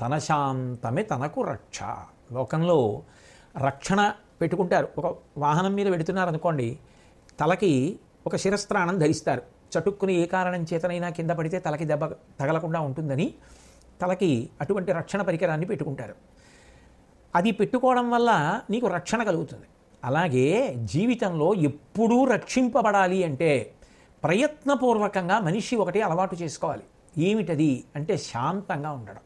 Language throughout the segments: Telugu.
తన శాంతమే తనకు రక్ష. లోకంలో రక్షణ పెట్టుకుంటారు. ఒక వాహనం మీద పెడుతున్నారు అనుకోండి తలకి ఒక శిరస్త్రాణం ధరిస్తారు. చటుక్కుని ఏ కారణం చేతనైనా కింద పడితే తలకి దెబ్బ తగలకుండా ఉంటుందని తలకి అటువంటి రక్షణ పరికరాన్ని పెట్టుకుంటారు. అది పెట్టుకోవడం వల్ల నీకు రక్షణ కలుగుతుంది. అలాగే జీవితంలో ఎప్పుడూ రక్షింపబడాలి అంటే ప్రయత్నపూర్వకంగా మనిషి ఒకటి అలవాటు చేసుకోవాలి. ఏమిటది అంటే శాంతంగా ఉండడం.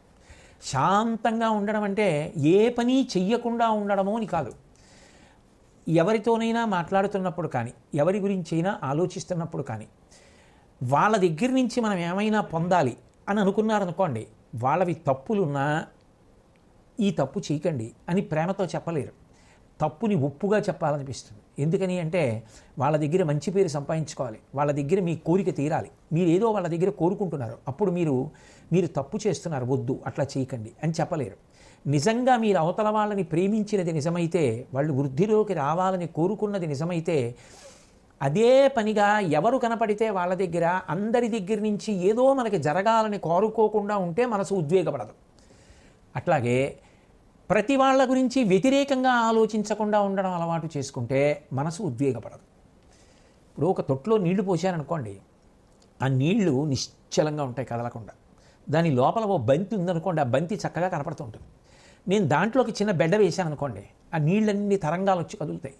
శాంతంగా ఉండడం అంటే ఏ పని చెయ్యకుండా ఉండడమో అని కాదు. ఎవరితోనైనా మాట్లాడుతున్నప్పుడు కానీ ఎవరి గురించి అయినా ఆలోచిస్తున్నప్పుడు కానీ వాళ్ళ దగ్గర నుంచి మనం ఏమైనా పొందాలి అని అనుకున్నారనుకోండి వాళ్ళవి తప్పులున్నా ఈ తప్పు చేయకండి అని ప్రేమతో చెప్పలేరు. తప్పుని ఒప్పుగా చెప్పాలనిపిస్తుంది. ఎందుకని అంటే వాళ్ళ దగ్గర మంచి పేరు సంపాదించుకోవాలి. వాళ్ళ దగ్గర మీ కోరిక తీరాలి. మీరు ఏదో వాళ్ళ దగ్గర కోరుకుంటున్నారు. అప్పుడు మీరు మీరు తప్పు చేస్తున్నారు. వద్దు అట్లా చేయకండి అని చెప్పలేరు. నిజంగా మీరు అవతల వాళ్ళని ప్రేమించినది నిజమైతే వాళ్ళు వృద్ధిలోకి రావాలని కోరుకున్నది నిజమైతే అదే పనిగా ఎవరు కనపడితే వాళ్ళ దగ్గర అందరి దగ్గర నుంచి ఏదో మనకి జరగాలని కోరుకోకుండా ఉంటే మనసు ఉద్వేగపడదు. అట్లాగే ప్రతి వాళ్ళ గురించి వ్యతిరేకంగా ఆలోచించకుండా ఉండడం అలవాటు చేసుకుంటే మనసు ఉద్వేగపడదు. ఇప్పుడు ఒక తొట్లో నీళ్ళు పోసారనుకోండి ఆ నీళ్ళు నిశ్చలంగా ఉంటాయి కదలకుండా. దాని లోపల ఓ బంతి ఉందనుకోండి ఆ బంతి చక్కగా కనపడుతుంటుంది. నేను దాంట్లోకి చిన్న బెడ్డ వేశాను అనుకోండి ఆ నీళ్ళన్నీ తరంగాలు వచ్చి కదులుతాయి.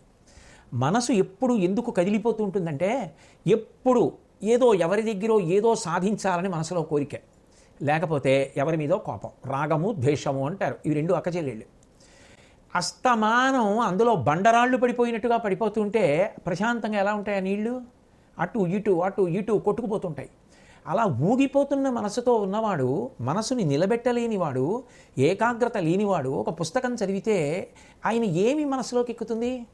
మనసు ఎప్పుడు ఎందుకు కదిలిపోతూ ఉంటుందంటే ఎప్పుడు ఏదో ఎవరి దగ్గర ఏదో సాధించాలని మనసులో కోరిక. లేకపోతే ఎవరి మీదో కోపం రాగము ద్వేషము అంటారు. ఇవి రెండు అక్కచెల్లెళ్ళు. అస్తమానం అందులో బండరాళ్ళు పడిపోయినట్టుగా పడిపోతుంటే ప్రశాంతంగా ఎలా ఉంటాయి ఆ నీళ్ళు అటు ఇటు అటు ఇటు కొట్టుకుపోతుంటాయి. అలా ఊగిపోతున్న మనసుతో ఉన్నవాడు మనసుని నిలబెట్టలేనివాడు ఏకాగ్రత లేనివాడు ఒక పుస్తకం చదివితే ఆయన ఏమి మనసులోకి ఎక్కుతుంది?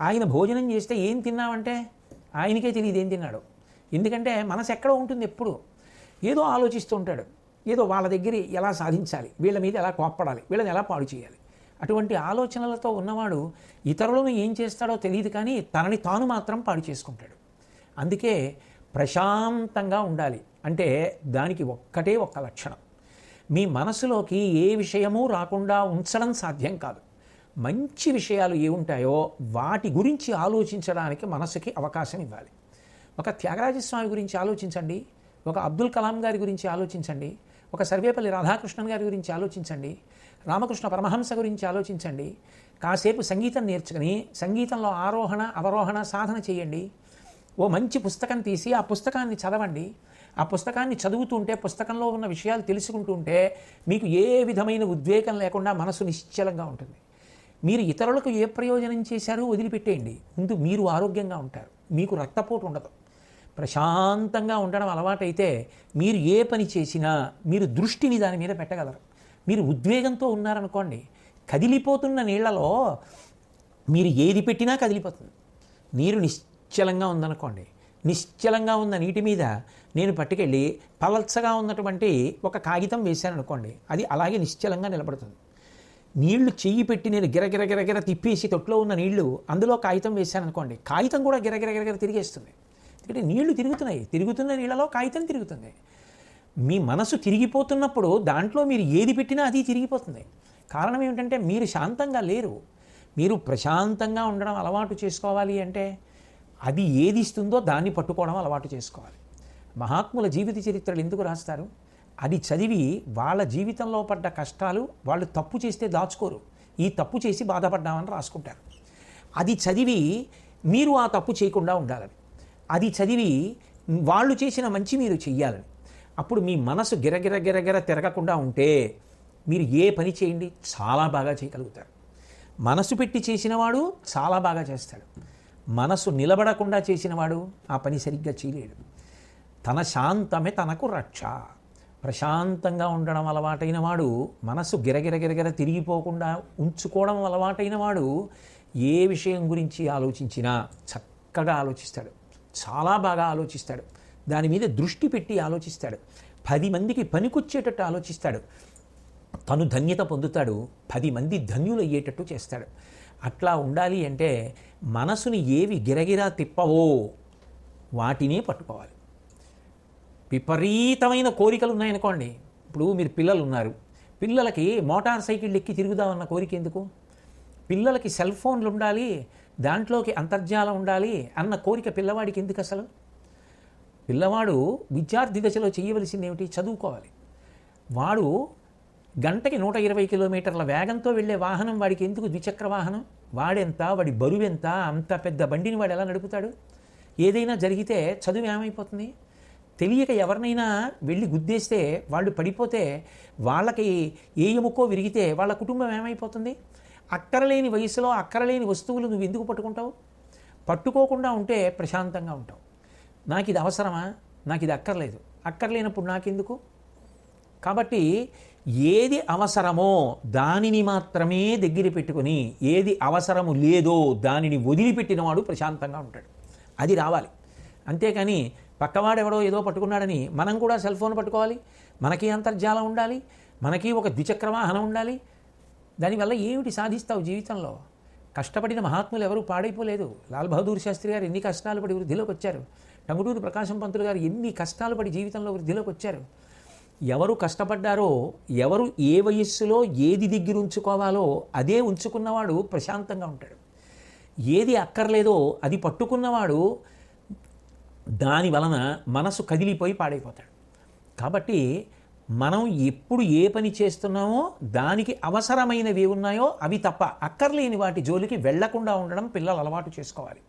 ఆయన భోజనం చేస్తే ఏం తిన్నావంటే? ఆయనకే తెలియదు ఏం తిన్నాడు. ఎందుకంటే మనసు ఎక్కడో ఉంటుంది ఎప్పుడు. ఏదో ఆలోచిస్తూ ఉంటాడు. ఏదో వాళ్ళ దగ్గర ఎలా సాధించాలి వీళ్ళ మీద ఎలా కోప్పడాలి వీళ్ళని ఎలా పాడు చేయాలి. అటువంటి ఆలోచనలతో ఉన్నవాడు ఇతరులను ఏం చేస్తాడో తెలియదు కానీ తనని తాను మాత్రం పాడు చేసుకుంటాడు. అందుకే ప్రశాంతంగా ఉండాలి. అంటే దానికి ఒక్కటే ఒక్క లక్షణం. మీ మనసులోకి ఏ విషయమూ రాకుండా ఉంచడం సాధ్యం కాదు. మంచి విషయాలు ఏ ఉంటాయో వాటి గురించి ఆలోచించడానికి మనసుకి అవకాశం ఇవ్వాలి. ఒక త్యాగరాజస్వామి గురించి ఆలోచించండి. ఒక అబ్దుల్ కలాం గారి గురించి ఆలోచించండి. ఒక సర్వేపల్లి రాధాకృష్ణన్ గారి గురించి ఆలోచించండి. రామకృష్ణ పరమహంస గురించి ఆలోచించండి. కాసేపు సంగీతం నేర్చుకుని సంగీతంలో ఆరోహణ అవరోహణ సాధన చేయండి. ఓ మంచి పుస్తకం తీసి ఆ పుస్తకాన్ని చదవండి. ఆ పుస్తకాన్ని చదువుతుంటే పుస్తకంలో ఉన్న విషయాలు తెలుసుకుంటుంటే మీకు ఏ విధమైన ఉద్వేగం లేకుండా మనసు నిశ్చలంగా ఉంటుంది. మీరు ఇతరులకు ఏ ప్రయోజనం చేశారో వదిలిపెట్టేయండి. ముందు మీరు ఆరోగ్యంగా ఉంటారు. మీకు రక్తపోటు ఉండదు. ప్రశాంతంగా ఉండడం అలవాటైతే మీరు ఏ పని చేసినా మీరు దృష్టిని దాని మీద పెట్టగలరు. మీరు ఉద్వేగంతో ఉన్నారనుకోండి కదిలిపోతున్న నీళ్ళలో మీరు ఏది పెట్టినా కదిలిపోతుంది. నీరు నిశ్చలంగా ఉందనుకోండి నిశ్చలంగా ఉన్న నీటి మీద నేను పట్టుకెళ్ళి పలచగా ఉన్నటువంటి ఒక కాగితం వేశాననుకోండి అది అలాగే నిశ్చలంగా నిలబడుతుంది. నీళ్ళు చెయ్యి పెట్టి నేను గిరగిరగిరగిర తిప్పేసి తొట్లో ఉన్న నీళ్ళు అందులో కాగితం వేశాననుకోండి కాగితం కూడా గిరగిరగిరగిర తిరిగేస్తుంది. ఎందుకంటే నీళ్ళు తిరుగుతున్నాయి. తిరుగుతున్న నీళ్ళలో కాగితం తిరుగుతుంది. మీ మనసు తిరిగిపోతున్నప్పుడు దాంట్లో మీరు ఏది పెట్టినా అది తిరిగిపోతుంది. కారణం ఏమిటంటే మీరు శాంతంగా లేరు. మీరు ప్రశాంతంగా ఉండడం అలవాటు చేసుకోవాలి అంటే అది ఏది ఇస్తుందో దాన్ని పట్టుకోవడం అలవాటు చేసుకోవాలి. మహాత్ముల జీవిత చరిత్రలు ఎందుకు రాస్తారు? అది చదివి వాళ్ళ జీవితంలో పడ్డ కష్టాలు వాళ్ళు తప్పు చేస్తే దాచుకోరు. ఈ తప్పు చేసి బాధపడ్డామని రాసుకుంటారు. అది చదివి మీరు ఆ తప్పు చేయకుండా ఉండాలని. అది చదివి వాళ్ళు చేసిన మంచి మీరు చెయ్యాలని అప్పుడు మీ మనసు గిరగిర గిరగిర తిరగకుండా ఉంటే మీరు ఏ పని చేయండి చాలా బాగా చేయగలుగుతారు. మనసు పెట్టి చేసినవాడు చాలా బాగా చేస్తాడు. మనసు నిలబడకుండా చేసినవాడు ఆ పని సరిగ్గా చేయలేడు. తన శాంతమే తనకు రక్ష. ప్రశాంతంగా ఉండడం అలవాటైన వాడు మనసు గిరగిర గిరగిర తిరిగిపోకుండా ఉంచుకోవడం అలవాటైన వాడు ఏ విషయం గురించి ఆలోచించినా చక్కగా ఆలోచిస్తాడు. చాలా బాగా ఆలోచిస్తాడు. దాని మీద దృష్టి పెట్టి ఆలోచిస్తాడు. పది మందికి పనికొచ్చేటట్టు ఆలోచిస్తాడు. తను ధన్యత పొందుతాడు. పది మంది ధన్యులయ్యేటట్టు చేస్తాడు. అట్లా ఉండాలి అంటే మనసుని ఏవి గిరగిరా తిప్పవో వాటినే పట్టుకోవాలి. విపరీతమైన కోరికలు ఉన్నాయనుకోండి ఇప్పుడు మీరు పిల్లలు ఉన్నారు పిల్లలకి మోటార్ సైకిల్ ఎక్కి తిరుగుదామన్న కోరిక ఎందుకు? పిల్లలకి సెల్ ఫోన్లు ఉండాలి దాంట్లోకి అంతర్జాలం ఉండాలి అన్న కోరిక పిల్లవాడికి ఎందుకు అసలు? పిల్లవాడు విద్యార్థి దశలో చేయవలసింది ఏమిటి చదువుకోవాలి. వాడు గంటకి నూట ఇరవై కిలోమీటర్ల వేగంతో వెళ్ళే వాహనం వాడికి ఎందుకు ద్విచక్ర వాహనం? వాడెంత? వాడి బరువెంత అంత పెద్ద బండిని వాడు ఎలా నడుపుతాడు? ఏదైనా జరిగితే చదువు ఏమైపోతుంది? తెలియక ఎవరినైనా వెళ్ళి గుద్దేస్తే వాళ్ళు పడిపోతే వాళ్ళకి ఏ ఎముకో విరిగితే వాళ్ళ కుటుంబం ఏమైపోతుంది? అక్కరలేని వయసులో అక్కరలేని వస్తువులు నువ్వు ఎందుకు పట్టుకుంటావు? పట్టుకోకుండా ఉంటే ప్రశాంతంగా ఉంటావు. నాకు ఇది అవసరమా? నాకు ఇది అక్కర్లేదు. అక్కర్లేనప్పుడు నాకెందుకు? కాబట్టి ఏది అవసరమో దానిని మాత్రమే దగ్గర పెట్టుకొని ఏది అవసరము లేదో దానిని వదిలిపెట్టినవాడు ప్రశాంతంగా ఉంటాడు. అది రావాలి. అంతేకాని పక్కవాడెవడో ఏదో పట్టుకున్నాడని మనం కూడా సెల్ ఫోన్ పట్టుకోవాలి. మనకి అంతర్జాలం ఉండాలి. మనకి ఒక ద్విచక్ర వాహనం ఉండాలి. దానివల్ల ఏమిటి సాధిస్తావు జీవితంలో? కష్టపడిన మహాత్ములు ఎవరు పాడైపోలేదు. లాల్ బహదూర్ శాస్త్రి గారు ఎన్ని కష్టాలు పడి వృద్ధిలోకి వచ్చారు? టంగుటూరు ప్రకాశం పంతులు గారు ఎన్ని కష్టాలు పడి జీవితంలో వృద్ధిలోకి వచ్చారు? ఎవరు కష్టపడ్డారో ఎవరు ఏ వయస్సులో ఏది దగ్గర ఉంచుకోవాలో అదే ఉంచుకున్నవాడు ప్రశాంతంగా ఉంటాడు. ఏది అక్కర్లేదో అది పట్టుకున్నవాడు దాని వలన మనసు కదిలిపోయి పాడైపోతాడు. కాబట్టి మనం ఎప్పుడు ఏ పని చేస్తున్నామో దానికి అవసరమైనవి ఉన్నాయో అవి తప్ప అక్కర్లేని వాటి జోలికి వెళ్ళకుండా ఉండడం పిల్లలు అలవాటు చేసుకోవాలి.